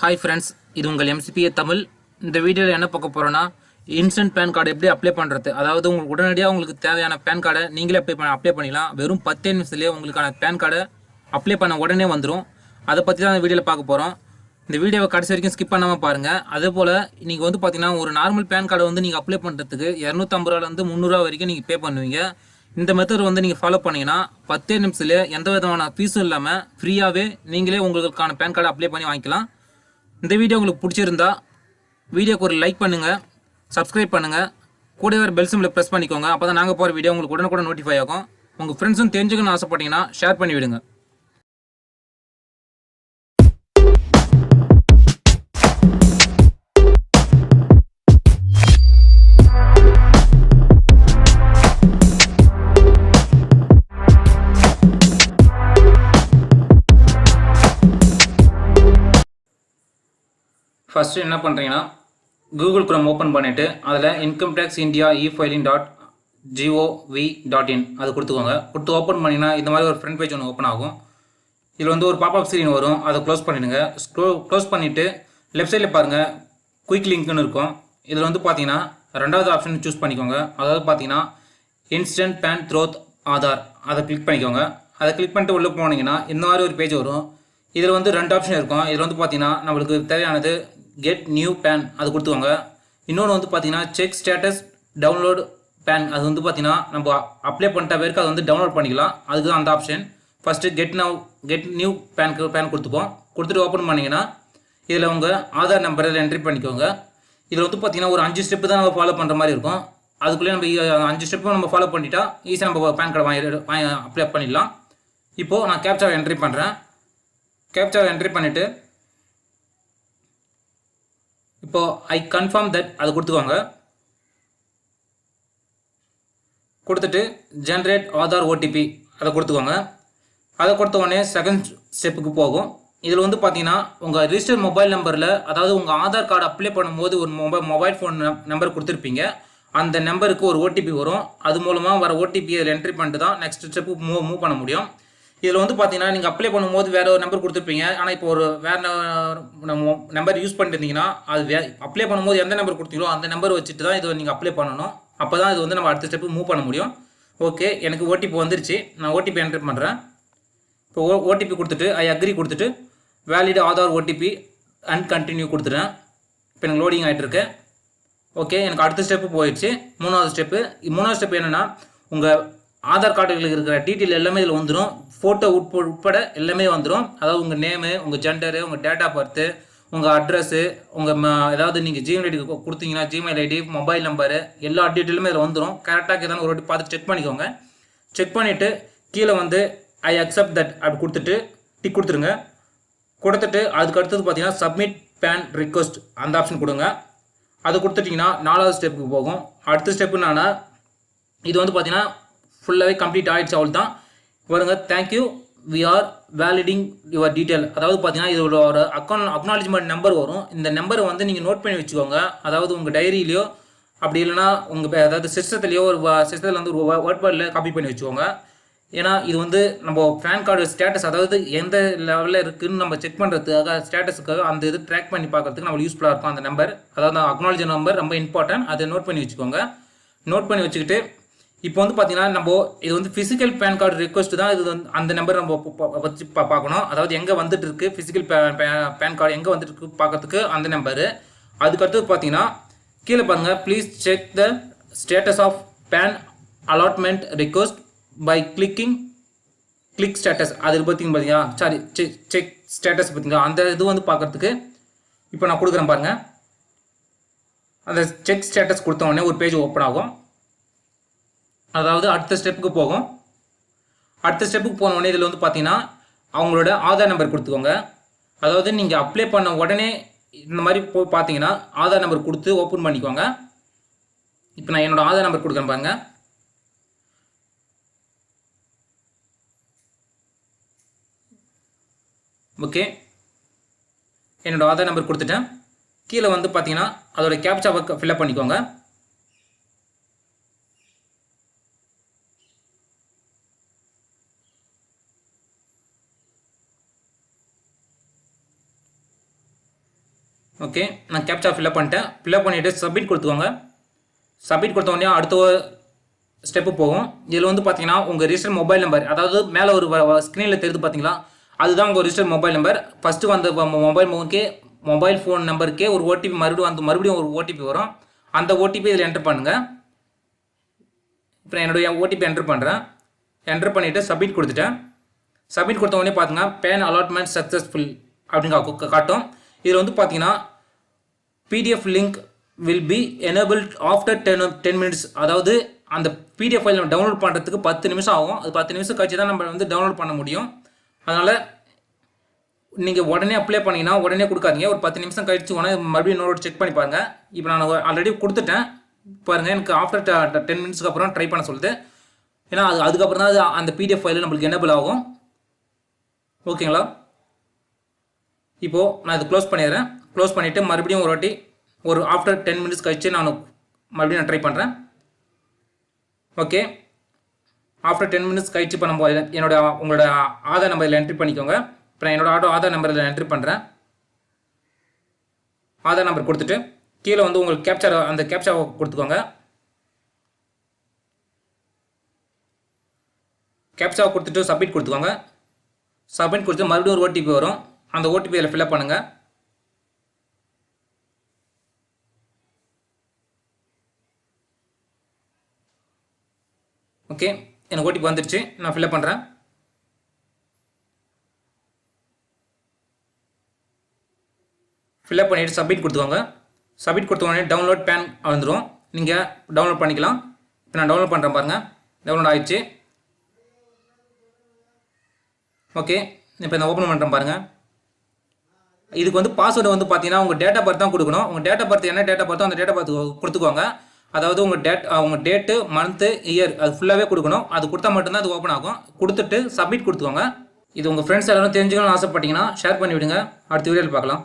Hi friends இது உங்கள் எம்சிபிஏ தமிழ். இந்த வீடியோவில் என்ன பார்க்க போகிறோன்னா இன்ஸ்டன்ட் பேன் கார்டு எப்படி அப்ளை பண்ணுறது அதாவது உங்களுக்கு உடனடியாக உங்களுக்கு தேவையான பேன் கார்டை நீங்களே அப்ளை பண்ண அப்ளை பண்ணிக்கலாம் வெறும் பத்தே நிமிஷத்துலேயே உங்களுக்கான பேன் கார்டை அப்ளை பண்ண உடனே வந்துடும் அதை பற்றி தான் இந்த வீடியோவில் பார்க்க போகிறோம் இந்த வீடியோவை கடைசி வரைக்கும் ஸ்கிப் பண்ணாமல் பாருங்கள் அதே போல் நீங்கள் வந்து பார்த்தீங்கன்னா ஒரு நார்மல் பேன் கார்டை வந்து நீங்கள் அப்ளை பண்ணுறதுக்கு இரநூத்தம்பது ரூபாலேருந்து முந்நூறுரூவா வரைக்கும் நீங்கள் பே பண்ணுவீங்க. இந்த மெத்தட் வந்து நீங்கள் ஃபாலோ பண்ணிங்கன்னா பத்தே நிமிஷத்துலேயே எந்த விதமான ஃபீஸும் இல்லாமல் ஃப்ரீயாகவே நீங்களே உங்களுக்கான பேன் கார்டை அப்ளை பண்ணி வாங்கிக்கலாம். இந்த வீடியோ உங்களுக்கு பிடிச்சிருந்தா வீடியோக்கு ஒரு லைக் பண்ணுங்கள் சப்ஸ்கிரைப் பண்ணுங்கள் கூட வர பெல் சிம்பிளை ப்ரெஸ் பண்ணிக்கோங்க. அப்போ தான் நாங்கள் போகிற வீடியோ உங்களுக்கு உடனுக்குடன் நோட்டிஃபை ஆகும். உங்கள் ஃப்ரெண்ட்ஸும் தெரிஞ்சுக்கணும்னு ஆசைப்பட்டீங்கன்னா ஷேர் பண்ணி ஃபஸ்ட்டு என்ன பண்ணுறீங்கன்னா கூகுள் குரோம் ஓப்பன் பண்ணிவிட்டு அதில் income tax India e filing dot gov dot in அது கொடுத்துக்கோங்க. கொடுத்து ஓப்பன் பண்ணிங்கன்னா இந்த மாதிரி ஒரு ஃப்ரண்ட் பேஜ் ஒன்று ஓப்பன் ஆகும். இதில் வந்து ஒரு பாப்அப் ஸ்க்ரீன் வரும். அதை க்ளோஸ் பண்ணிடுங்க. ஸ்க்ரோ க்ளோஸ் பண்ணிவிட்டு லெஃப்ட் சைடில் பாருங்கள் குயிக் லிங்க்னு இருக்கும். இதில் வந்து பார்த்தீங்கன்னா ரெண்டாவது ஆப்ஷன் சூஸ் பண்ணிக்கோங்க. அதாவது பார்த்தீங்கன்னா இன்ஸ்டன்ட் பேன் த்ரோத் ஆதார். அதை கிளிக் பண்ணிக்கோங்க. அதை கிளிக் பண்ணிட்டு உள்ளே போனீங்கன்னா இந்த மாதிரி ஒரு பேஜ் வரும். இதில் வந்து ரெண்டு ஆப்ஷன் இருக்கும். இதில் வந்து பார்த்தீங்கன்னா நம்மளுக்கு தேவையானது கெட் நியூ பேன் அது கொடுத்துக்கோங்க. இன்னொன்று வந்து பார்த்தீங்கன்னா செக் ஸ்டேட்டஸ் டவுன்லோட் பேன் அது வந்து பார்த்தீங்கன்னா நம்ம அப்ளை பண்ணிட்ட பேருக்கு அது வந்து டவுன்லோட் பண்ணிக்கலாம். அதுக்கு தான் அந்த option first get now get new PAN PAN கொடுத்துப்போம். கொடுத்துட்டு ஓப்பன் பண்ணிங்கன்னா இதில் உங்கள் ஆதார் நம்பரில் என்ட்ரி பண்ணிக்கோங்க. இதில் வந்து பார்த்தீங்கன்னா ஒரு அஞ்சு ஸ்டெப்பு தான் நம்ம ஃபாலோ பண்ணுற மாதிரி இருக்கும். அதுக்குள்ளே நம்ம அஞ்சு ஸ்டெப்பும் நம்ம ஃபாலோ பண்ணிட்டா ஈஸியாக நம்ம பேன் கார்டு வாங்கி வாங்கி அப்ளை பண்ணிடலாம். இப்போது நான் கேப்சாவை என்ட்ரி பண்ணுறேன் கேப்சாவை என்ட்ரி பண்ணிவிட்டு இப்போது ஐ கன்ஃபார்ம் தட் அதை கொடுத்துக்கோங்க. கொடுத்துட்டு ஜென்ரேட் ஆதார் ஓடிபி அதை கொடுத்துக்கோங்க. அதை கொடுத்த உடனே செகண்ட் ஸ்டெப்புக்கு போகும். இதில் வந்து பார்த்தீங்கன்னா உங்கள் ரிஜிஸ்டர் மொபைல் நம்பரில் அதாவது உங்கள் ஆதார் கார்டு அப்ளை பண்ணும்போது ஒரு மொபைல் மொபைல் ஃபோன் நம்பர் கொடுத்துருப்பீங்க. அந்த நம்பருக்கு ஒரு ஓடிபி வரும். அது மூலமாக வர ஓடிபி அதில் என்ட்ரி பண்ணிட்டு தான் நெக்ஸ்ட் ஸ்டெப்பு மூவ் மூவ் பண்ண முடியும். இதில் வந்து பார்த்தீங்கன்னா நீங்கள் அப்ளை பண்ணும்போது வேறு ஒரு நம்பர் கொடுத்துருப்பீங்க. ஆனால் இப்போ ஒரு வேறு நம்பர் யூஸ் பண்ணிட்டு இருந்தீங்கன்னா அது வே அப்ளை பண்ணும்போது எந்த நம்பர் கொடுத்தீங்களோ அந்த நம்பர் வச்சுட்டு தான் இது நீங்கள் அப்ளை பண்ணணும். அப்போ தான் இது வந்து நம்ம அடுத்த ஸ்டெப்பு மூவ் பண்ண முடியும். ஓகே எனக்கு ஓடிபி வந்துருச்சு. நான் ஓடிபி என்ட்ரி பண்ணுறேன் இப்போ ஓ ஓடிபி கொடுத்துட்டு ஐ அக்ரி கொடுத்துட்டு valid Aadhaar OTP and continue கொடுத்துட்டேன். இப்போ எனக்கு லோடிங் ஆகிட்டுருக்கு ஓகே எனக்கு அடுத்த ஸ்டெப்பு போயிடுச்சு. மூணாவது ஸ்டெப்பு மூணாவது ஸ்டெப் என்னென்னா உங்கள் ஆதார் கார்டுகளில் இருக்கிற டீட்டெயில் எல்லாமே இதில் வந்துடும் ஃபோட்டோ உட்ப உட்பட எல்லாமே வந்துடும் அதாவது உங்கள் நேமு உங்கள் ஜெண்டரு உங்கள் டேட் ஆஃப் பர்த்து உங்கள் அட்ரஸ்ஸு உங்கள் ஏதாவது நீங்கள் ஜிமெயில் ஐடி கொடுத்தீங்கன்னா ஜிமெயில் ஐடி மொபைல் நம்பரு எல்லா டீட்டெயிலுமே இதில் வந்துடும் கரெக்டாக ஏதாவது ஒரு வாட்டி பார்த்து செக் பண்ணிக்கோங்க. செக் பண்ணிவிட்டு கீழே வந்து ஐ அக்செப்ட் தட் அப்படி கொடுத்துட்டு டிக் கொடுத்துருங்க. கொடுத்துட்டு அதுக்கு அடுத்தது பார்த்தீங்கன்னா சப்மிட் பேன் ரிக்வஸ்ட் அந்த ஆப்ஷன் கொடுங்க. அது கொடுத்துட்டிங்கன்னா நாலாவது ஸ்டெப்புக்கு போகும். அடுத்த ஸ்டெப்பு என்னன்னா இது வந்து பார்த்தீங்கன்னா ஃபுல்லாகவே கம்ப்ளீட் ஆகிடுச்சு அவள் தான் வருங்க thank you we are validating your detail அதாவது பார்த்தீங்கன்னா இதோட ஒரு அக்கௌண்ட் அக்னாலஜ்மெண்ட் நம்பர் வரும். இந்த நம்பரை வந்து நீங்கள் நோட் பண்ணி வச்சுக்கோங்க. அதாவது உங்கள் டைரியிலையோ அப்படி இல்லைன்னா உங்கள் அதாவது சிஸ்டத்துலேயோ ஒரு சிஸ்டத்தில் வந்து ஒரு வேர்ட் பேடில் காப்பி பண்ணி வச்சுக்கோங்க. ஏன்னா இது வந்து நம்ம பேன் கார்டு ஸ்டேட்டஸ் அதாவது எந்த லெவலில் இருக்குதுன்னு நம்ம செக் பண்ணுறதுக்காக ஸ்டேட்டஸுக்காக அந்த இது ட்ராக் பண்ணி பார்க்கறதுக்கு நம்மளுக்கு யூஸ்ஃபுல்லாக இருக்கும் அந்த நம்பர் அதாவது அக்னாலஜி நம்பர் ரொம்ப இம்பார்ட்டன்ட் அதை நோட் பண்ணி வச்சுக்கோங்க. நோட் பண்ணி வச்சுக்கிட்டு இப்போ வந்து பார்த்தீங்கன்னா நம்ம இது வந்து ஃபிசிக்கல் பேன் கார்டு ரிக்வஸ்ட் தான் இது வந்து அந்த நம்பர் நம்ம வச்சு பா பார்க்கணும். அதாவது எங்கே வந்துட்டு இருக்கு? ஃபிசிக்கல் பேன் கார்டு எங்கே வந்துட்டு இருக்கு பார்க்கறதுக்கு அந்த நம்பரு அதுக்கடுத்து பார்த்தீங்கன்னா கீழே பாருங்கள் please check the status of PAN allotment request by clicking click status அது பார்த்தீங்க பார்த்தீங்களா சாரி செக் செக் ஸ்டேட்டஸ் பார்த்தீங்களா அந்த இது வந்து பார்க்கறதுக்கு இப்போ நான் கொடுக்குறேன் பாருங்கள் அந்த செக் ஸ்டேட்டஸ் கொடுத்த உடனே ஒரு பேஜ் ஓப்பன் ஆகும். அதாவது அடுத்த ஸ்டெப்புக்கு போகும். அடுத்த ஸ்டெப்புக்கு போன உடனே இதில் வந்து பார்த்தீங்கன்னா அவங்களோட ஆதார் நம்பர் கொடுத்துக்கோங்க. அதாவது நீங்கள் அப்ளை பண்ண உடனே இந்த மாதிரி போய் பார்த்தீங்கன்னா ஆதார் நம்பர் கொடுத்து ஓப்பன் பண்ணிக்கோங்க. இப்போ நான் என்னோடய ஆதார் நம்பர் கொடுக்குறேன் பாருங்கள் ஓகே என்னோட ஆதார் நம்பர் கொடுத்துட்டேன். கீழே வந்து பார்த்தீங்கன்னா அதோடய கேப்சாவை ஃபில்அப் பண்ணிக்கோங்க. ஓகே நான் கேப்சா ஃபில்அப் பண்ணிட்டேன். ஃபில்அப் பண்ணிவிட்டு சப்மிட் கொடுத்துக்கோங்க. சப்மிட் கொடுத்தோடனே அடுத்த ஸ்டெப்பு போகும். இதில் வந்து பார்த்தீங்கன்னா உங்கள் ரிஜிஸ்டர் மொபைல் நம்பர் அதாவது மேலே ஒரு ஸ்க்ரீனில் தெரியுது பார்த்தீங்களா அதுதான் உங்கள் ரிஜிஸ்டர் மொபைல் நம்பர் ஃபஸ்ட்டு வந்த மொபைல் ஃபோனுக்கே மொபைல் ஃபோன் நம்பருக்கே ஒரு ஓடிபி மறுபடியும் வந்து மறுபடியும் ஒரு ஓடிபி வரும். அந்த ஓடிபி இதில் என்டர் பண்ணுங்கள் இப்போ நான் என்னுடைய ஓடிபி என்டர் பண்ணுறேன் என்டர் பண்ணிவிட்டு சப்மிட் கொடுத்துட்டேன். சப்மிட் கொடுத்த உடனே பார்த்துங்க பேன் அலாட்மெண்ட் சக்ஸஸ்ஃபுல் அப்படின்னு காட்டும். இதில் வந்து பார்த்தீங்கன்னா PDF link will be enabled after ten ten minutes அதாவது அந்த பிடிஎஃப் ஃபைல் நம்ம டவுன்லோட் பண்ணுறதுக்கு பத்து நிமிஷம் ஆகும். அது பத்து நிமிஷம் கழிச்சு தான் நம்ம வந்து டவுன்லோட் பண்ண முடியும். அதனால் நீங்கள் உடனே அப்ளை பண்ணிங்கன்னா உடனே கொடுக்காதீங்க. ஒரு பத்து நிமிஷம் கழிச்சு உடனே மறுபடியும் இன்னொரு செக் பண்ணி பாருங்கள் இப்போ நான் ஆல்ரெடி கொடுத்துட்டேன். பாருங்கள் எனக்கு ஆஃப்டர் டென் மினிட்ஸ்க்கு அப்புறம் ட்ரை பண்ண சொல்லுது. ஏன்னா அது அதுக்கப்புறம் தான் அது அந்த பிடிஎஃப் ஃபைலில் நம்மளுக்கு எனபிள் ஆகும். ஓகேங்களா இப்போது நான் இது க்ளோஸ் பண்ணிடுறேன். க்ளோஸ் பண்ணிவிட்டு மறுபடியும் ஒரு வாட்டி ஒரு ஆஃப்டர் டென் மினிட்ஸ் கழிச்சு நான் மறுபடியும் நான் ட்ரை பண்ணுறேன் ஓகே ஆஃப்டர் டென் மினிட்ஸ் கழித்து இப்போ நம்ம என்னோட உங்களோட ஆதார் நம்பரில் என்ட்ரி பண்ணிக்கோங்க. இப்போ நான் என்னோட ஆட்டோ ஆதார் நம்பரில் என்ட்ரி பண்ணுறேன் ஆதார் நம்பர் கொடுத்துட்டு கீழே வந்து உங்களுக்கு கேப்சர் அந்த கேப்சாவை கொடுத்துக்கோங்க. கேப்சாவை கொடுத்துட்டு சப்மிட் கொடுத்துக்கோங்க. சப்மிட் கொடுத்து மறுபடியும் ஒரு ஓடிபி வரும். அந்த ஓடிபி இதில் ஃபில்அப் பண்ணுங்கள் ஓகே எனக்கு ஓடிபி வந்துடுச்சு நான் ஃபில்அப் பண்ணுறேன் ஃபில்அப் பண்ணிவிட்டு சப்மிட் கொடுத்துக்கோங்க. சப்மிட் கொடுத்த உடனே டவுன்லோட் பேன் வந்துடும் நீங்கள் டவுன்லோட் பண்ணிக்கலாம். இப்போ நான் டவுன்லோட் பண்ணுறேன் பாருங்கள் டவுன்லோட் ஆகிடுச்சு ஓகே இப்போ நான் ஓப்பன் பண்ணுறேன் பாருங்கள் இதுக்கு வந்து பாஸ்வேர்டு வந்து பார்த்தீங்கன்னா உங்கள் டேட்டா பர்த் தான் கொடுக்கணும். உங்கள் டேட்டா பர்த் என்ன டேட்டா பர்த்தோ அந்த டேட்டா பர்த் கொடுத்துக்கோங்க. அதாவது உங்கள் டேட் உங்கள் டேட்டு மந்த்து இயர் அது ஃபுல்லாகவே கொடுக்கணும். அது கொடுத்தா மட்டும்தான் அது ஓப்பன் ஆகும். கொடுத்துட்டு சப்மிட் கொடுத்துக்கோங்க. இது உங்கள் ஃப்ரெண்ட்ஸ் எல்லாரும் தெரிஞ்சுக்கணும்னு ஆசைப்பட்டீங்கன்னா ஷேர் பண்ணி விடுங்க அடுத்த வீடியோவில் பார்க்கலாம்.